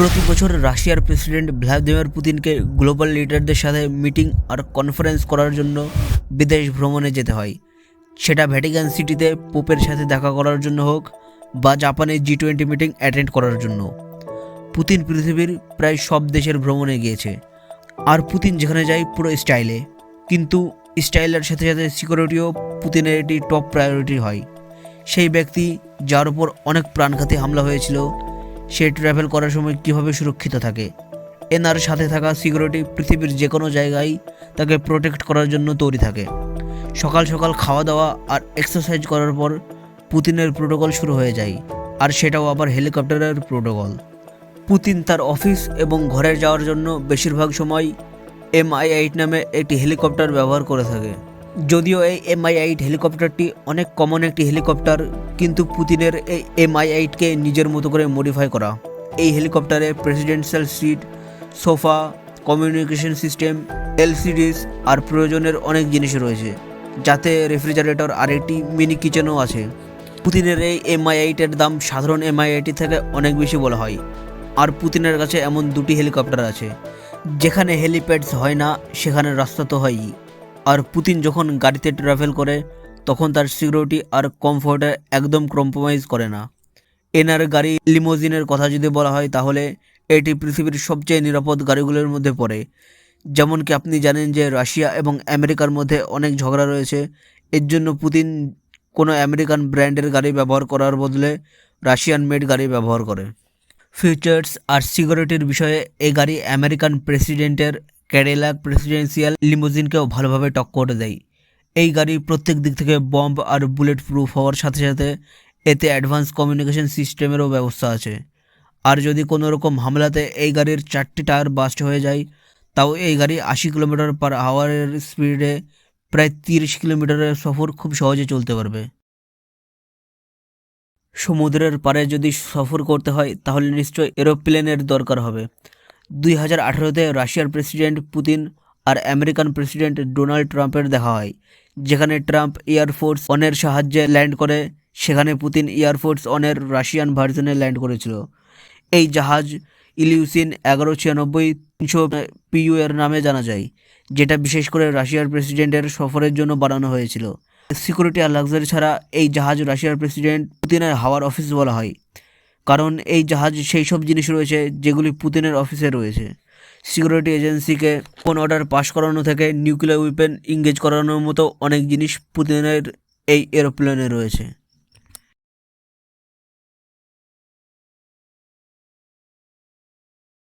প্রতি বছর রাশিয়ার প্রেসিডেন্ট ভ্লাদিমির পুতিনকে গ্লোবাল লিডারদের সাথে মিটিং আর কনফারেন্স করার জন্য বিদেশ ভ্রমণে যেতে হয়। সেটা ভ্যাটিকান সিটিতে পোপের সাথে দেখা করার জন্য হোক বা জাপানে জি টোয়েন্টি মিটিং অ্যাটেন্ড করার জন্য। পুতিন পৃথিবীর প্রায় সব দেশের ভ্রমণে গিয়েছে। আর পুতিন যেখানে যায় পুরো স্টাইলে। কিন্তু স্টাইলের সাথে সাথে সিকিউরিটিও পুতিনের এটি টপ প্রায়োরিটি হয়। সেই ব্যক্তি যার উপর অনেক প্রাণঘাতী হামলা হয়েছিল সে ট্রাভেল করার সময় কীভাবে সুরক্ষিত থাকে? এনার সাথে থাকা সিকিউরিটি পৃথিবীর যে কোনো জায়গায় তাকে প্রোটেক্ট করার জন্য তৈরি থাকে। সকাল সকাল খাওয়া দাওয়া আর এক্সারসাইজ করার পর পুতিনের প্রোটোকল শুরু হয়ে যায়, আর সেটাও আবার হেলিকপ্টারের প্রোটোকল পুতিন তার অফিস এবং ঘরে যাওয়ার জন্য বেশিরভাগ সময় এমআই এইট নামে একটি হেলিকপ্টার ব্যবহার করে থাকে। যদিও এই এমআই এইট হেলিকপ্টারটি অনেক কমন একটি হেলিকপ্টার, কিন্তু পুতিনের এই এমআই এইটকে নিজের মতো করে মডিফাই করা। এই হেলিকপ্টারে presidential seat sofa communication system LCDs আর প্রয়োজনের অনেক জিনিস রয়েছে, যাতে রেফ্রিজারেটর আর একটি মিনি কিচেনও আছে। পুতিনের এই এমআই এইটের দাম সাধারণ এমআই এইটি থেকে অনেক বেশি বলা হয়। আর পুতিনের কাছে এমন দুটি হেলিকপ্টার আছে, যেখানে হেলিপ্যাডস হয় না, সেখানে রাস্তা তো হয়ই। আর পুতিন যখন গাড়িতে ট্রাভেল করে, তখন তার সিকিউরিটি আর কমফোর্টে একদম কম্প্রোমাইজ করে না। এনার গাড়ি লিমোজিনের কথা যদি বলা হয়, তাহলে এটি পৃথিবীর সবচেয়ে নিরাপদ গাড়িগুলোর মধ্যে পড়ে। যেমন কি আপনি জানেন যে রাশিয়া এবং আমেরিকার মধ্যে অনেক ঝগড়া রয়েছে। এর জন্য পুতিন কোনো আমেরিকান ব্র্যান্ডের গাড়ি ব্যবহার করার বদলে রাশিয়ান মেড গাড়ি ব্যবহার করে। ফিউচার্স আর সিকিউরিটির বিষয়ে এই গাড়ি আমেরিকান প্রেসিডেন্টের ক্যাডেলাক প্রেসিডেন্সিয়াল লিমোজিনকেও ভালোভাবে টক্কর দেয়। এই গাড়ি প্রত্যেক দিক থেকে বম্ব আর বুলেট প্রুফ হওয়ার সাথে সাথে এতে অ্যাডভান্স কমিউনিকেশন সিস্টেমেরও ব্যবস্থা আছে। আর যদি কোনো রকম হামলাতে এই গাড়ির চারটি টায়ার বাস্ট হয়ে যায়, তাও এই গাড়ি আশি কিলোমিটার পার আওয়ারের স্পিডে প্রায় তিরিশ কিলোমিটারের সফর খুব সহজে চলতে পারবে। সমুদ্রের পাড়ে যদি সফর করতে হয়, তাহলে নিশ্চয় এরোপ্লেনের দরকার হবে। দুই হাজার আঠেরোতে রাশিয়ার প্রেসিডেন্ট পুতিন আর আমেরিকান প্রেসিডেন্ট ডোনাল্ড ট্রাম্পের দেখা হয়, যেখানে ট্রাম্প এয়ারফোর্স অনের সাহায্যে ল্যান্ড করে, সেখানে পুতিন এয়ারফোর্স অনের রাশিয়ান ভার্জনে ল্যান্ড করেছিল। এই জাহাজ ইলিউসিন এগারো ছিয়ানব্বই তিনশো পিইউ এর নামে জানা যায়, যেটা বিশেষ করে রাশিয়ার প্রেসিডেন্টের সফরের জন্য বানানো হয়েছিল। সিকিউরিটি আর লাক্সারি ছাড়া এই জাহাজ রাশিয়ার প্রেসিডেন্ট পুতিনের হাওয়ার অফিস বলা হয়। কারণ এই জাহাজ, সেই সব জিনিস রয়েছে যেগুলি পুতিনের অফিসে রয়েছে। সিকিউরিটি এজেন্সিকে কোন অর্ডার পাস করানো থেকে নিউক্লিয়ার উইপেন ইংগেজ করানোর মতো অনেক জিনিস পুতিনের এই এরোপ্লেনে রয়েছে।